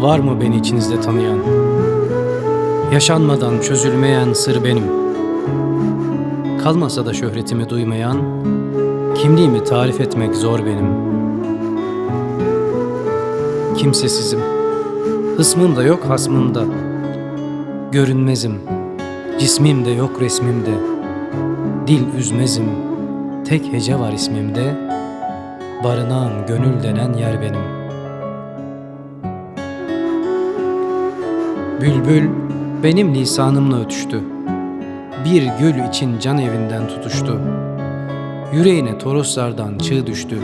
Var mı beni içinizde tanıyan? Yaşanmadan çözülmeyen sır benim. Kalmasa da şöhretimi duymayan, kimliğimi tarif etmek zor benim. Kimsesizim, hısmım da yok hasmım da. Görünmezim, cismim de yok resmimde. Dil üzmezim, tek hece var ismimde. Barınağım gönül denen yer benim. Bülbül benim lisanımla ötüştü. Bir gül için can evinden tutuştu. Yüreğine toroslardan çığ düştü.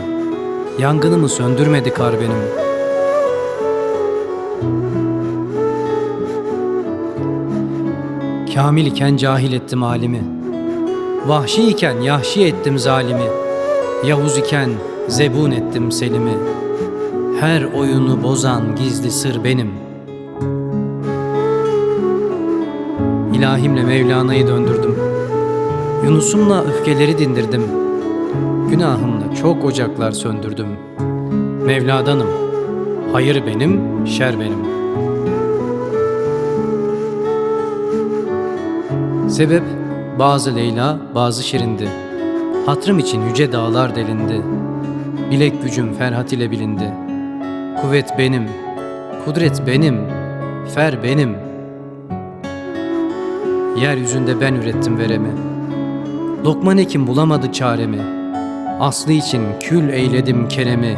Yangınımı söndürmedi kar benim. Kamil iken cahil ettim alimi. Vahşi iken yahşi ettim zalimi. Yavuz iken zebun ettim selimi. Her oyunu bozan gizli sır benim. İlahimle Mevlana'yı döndürdüm. Yunus'umla öfkeleri dindirdim. Günahımla çok ocaklar söndürdüm. Mevla'danım. Hayır benim, şer benim. Sebep bazı Leyla, bazı Şirindi. Hatrım için yüce dağlar delindi. Bilek gücüm Ferhat ile bilindi. Kuvvet benim, kudret benim, fer benim. Yeryüzünde ben ürettim veremi. Lokman hekim bulamadı çaremi. Aslı için kül eyledim keremi.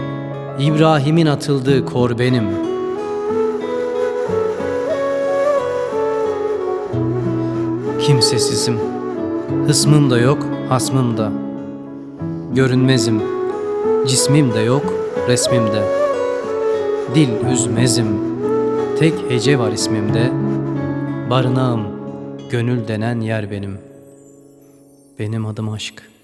İbrahim'in atıldığı kor benim. Kimsesizim. Hısmım da yok, hasmım da. Görünmezim. Cismim de yok, resmimde. Dil üzmezim. Tek hece var ismimde. Barınağım, gönül denen yer benim. Benim adım aşk.''